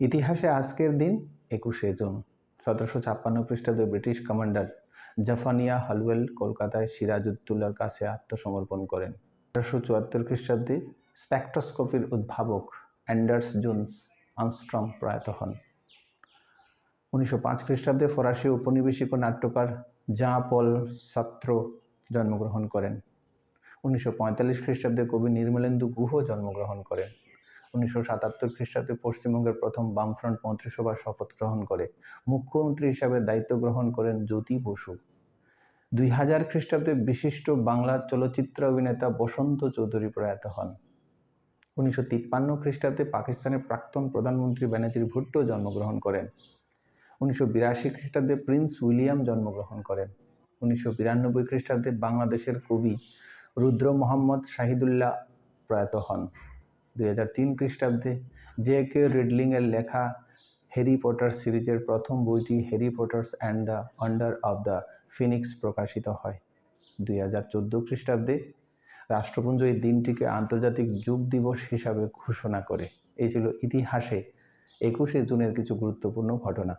ইতিহাসে আজকের দিন একুশে জুন, সতেরোশো ছাপ্পান্ন খ্রিস্টাব্দে ব্রিটিশ কমান্ডার জাফানিয়া হালওয়েল কলকাতায় সিরাজউদ্দৌলার কাছে আত্মসমর্পণ করেন। আঠারোশো চুয়াত্তর খ্রিস্টাব্দে স্পেকট্রোস্কোপির উদ্ভাবক অ্যান্ডার্স জোন্স আনস্ট্রম প্রয়াত হন। উনিশশো পাঁচ খ্রিস্টাব্দে ফরাসি উপনিবেশিক নাট্যকার জা পল সাত্র জন্মগ্রহণ করেন। উনিশশো পঁয়তাল্লিশ খ্রিস্টাব্দে কবি নির্মলেন্দু গুহ জন্মগ্রহণ করেন। উনিশশো সাতাত্তর খ্রিস্টাব্দে পশ্চিমবঙ্গের প্রথম বামফ্রন্ট মন্ত্রিসভার শপথ গ্রহণ করে। মুখ্যমন্ত্রী হিসাবে দায়িত্ব গ্রহণ করেন জ্যোতি বসু। দুই হাজার খ্রিস্টাব্দে বিশিষ্ট বাংলা চলচ্চিত্র অভিনেতা বসন্ত চৌধুরী প্রয়াত হন। উনিশশো তিপ্পান্ন খ্রিস্টাব্দে পাকিস্তানের প্রাক্তন প্রধানমন্ত্রী ব্যানার্জির ভুট্টো জন্মগ্রহণ করেন। উনিশশো বিরাশি খ্রিস্টাব্দে প্রিন্স উইলিয়াম জন্মগ্রহণ করেন। উনিশশো বিরানব্বই খ্রিস্টাব্দে বাংলাদেশের কবি রুদ্র মোহাম্মদ শাহিদুল্লাহ প্রয়াত হন। দুই হাজার তিন খ্রিস্টাব্দে জে কে রিডলিংয়ের লেখা হ্যারি পটার সিরিজের প্রথম বইটি Harry Potters and the order of the Phoenix প্রকাশিত হয়। দুই হাজার চোদ্দ খ্রিস্টাব্দে রাষ্ট্রপুঞ্জ এই দিনটিকে আন্তর্জাতিক যোগ দিবস হিসাবে ঘোষণা করে। এই ছিল ইতিহাসে একুশে জুনের কিছু গুরুত্বপূর্ণ ঘটনা।